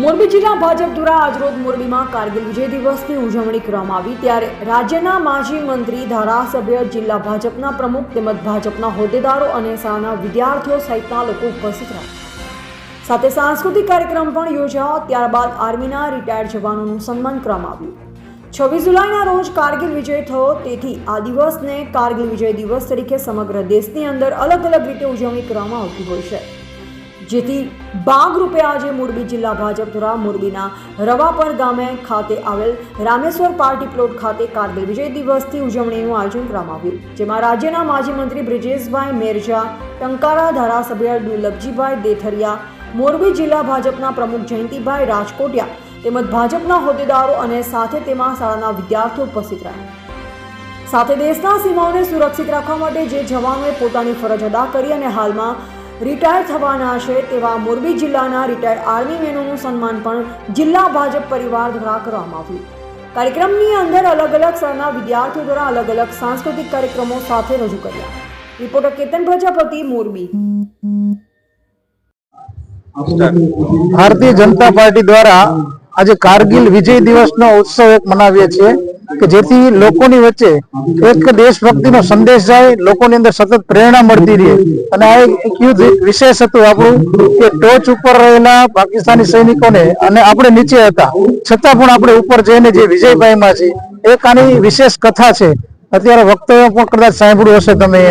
મોરબી જિલ્લા ભાજપ દ્વારા આજરોજ મોરબીમાં કારગિલ વિજય દિવસની ઉજવણી કરવામાં આવી. ત્યારે રાજ્યના માજી મંત્રી, ધારાસભ્ય, જિલ્લા ભાજપના પ્રમુખ તેમજ ભાજપના હોદ્દેદારો અને શાળાના વિદ્યાર્થીઓ સહિતના લોકો ઉપસ્થિત રહ્યા. સાથે સાંસ્કૃતિક કાર્યક્રમ પણ યોજાયો. ત્યારબાદ આર્મીના રિટાયર્ડ જવાનોનું સન્માન કરવામાં આવ્યું. છવ્વીસ જુલાઈના રોજ કારગિલ વિજય થયો. તેથી આ દિવસને કારગિલ વિજય દિવસ તરીકે સમગ્ર દેશની અંદર અલગ અલગ રીતે ઉજવણી કરવામાં આવતી હોય છે. જેથી ભાગરૂપે આજે મોરબી જિલ્લા ભાજપ મોરબીના રવાપર ગામે ખાતે આવેલ રામેશ્વર પાર્ટી પ્લોટ ખાતે કારગિલ વિજય દિવસથી ઉજવણીનું આયોજન કરવામાં આવ્યું. જેમાં રાજ્યના માજી મંત્રી બ્રિજેશભાઈ મેરજા, ટંકારા ધારાસભ્ય દુર્લભજીભાઈ દેથરિયા, મોરબી જિલ્લા ભાજપના પ્રમુખ જયંતિભાઈ રાજકોટિયા તેમજ ભાજપના હોદ્દેદારો અને સાથે તેમાં શાળાના વિદ્યાર્થીઓ ઉપસ્થિત રહ્યા. સાથે દેશના સીમાઓને સુરક્ષિત રાખવા માટે જે જવાનોએ પોતાની ફરજ અદા કરી અને હાલમાં રિટાયર થવાના છે તેવા મોરબી જિલ્લાના રિટાયર્ડ આર્મી મેનોનું સન્માન પણ જિલ્લા ભાજપ પરિવાર દ્વારા કરવામાં આવ્યું. કાર્યક્રમની અંદર અલગ અલગ સ્તરના વિદ્યાર્થીઓ દ્વારા અલગ અલગ સાંસ્કૃતિક કાર્યક્રમો સાથે રજૂ કર્યા. રિપોર્ટર કેતન પ્રજાપતિ, મોરબી. ભારતીય જનતા પાર્ટી દ્વારા આજે કારગિલ વિજય દિવસનો ઉત્સવ એક મનાવીએ છીએ. કે જેથી લોકોની વચ્ચે એક દેશભક્તિનો સંદેશ જાય, લોકોની અંદર સતત પ્રેરણા મળતી રહે. અને આ એક યુદ્ધ વિશેષ હતું આપણું કે ટોચ ઉપર રહેલા પાકિસ્તાની સૈનિકોને અને આપણે નીચે હતા. છતાં પણ આપણે ઉપર જઈને જે વિજયભાઈમાં છે એક આની વિશેષ કથા છે. અત્યારે વક્તવ્ય પણ કદાચ સાંભળ્યું હશે તમે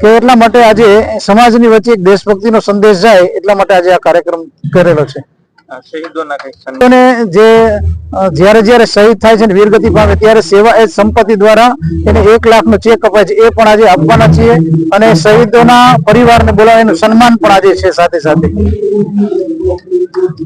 કે એટલા માટે આજે સમાજની વચ્ચે એક દેશભક્તિનો સંદેશ જાય, એટલા માટે આજે આ કાર્યક્રમ કરેલો છે. શહીદોના જે જ્યારે જ્યારે શહીદ થાય છે વીરગતિ પામે, ત્યારે સેવા એ સંપત્તિ દ્વારા એને એક લાખ નો ચેક અપાય છે. એ પણ આજે આપવાના છીએ અને શહીદોના પરિવારને બોલાવી એનું સન્માન પણ આજે છે સાથે સાથે.